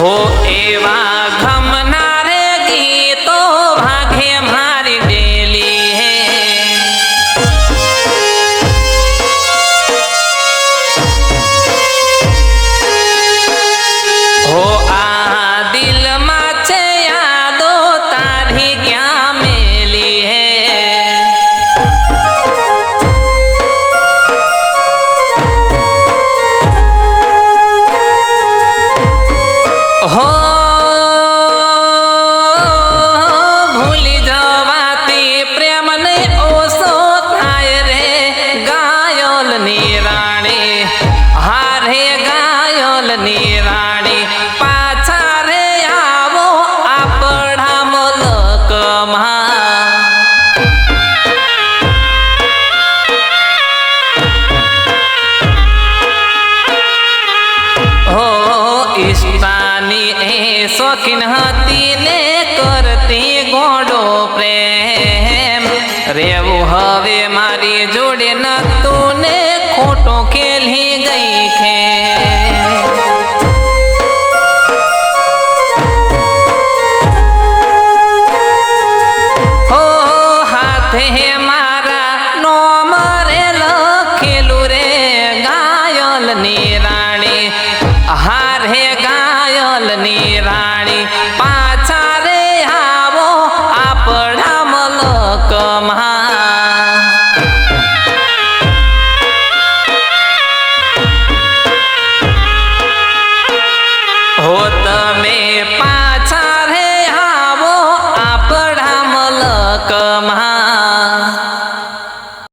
હો એવા ઘમ હો, ભૂલી જવાતી પ્રેમને ઓસો થાય રે ગાયલ નિરાણી હારે ગાયલ નિરાણી પાછા રે આવો આપણા મલકમાં. હો, ઈશ્વર. શોખીન હતી ને કરતી ગોડો પ્રેમ. રેવું હવે મારી જોડે નતું ને ખોટો ખેલી ગઈ તમે પાછા રે આવો આપણા મહા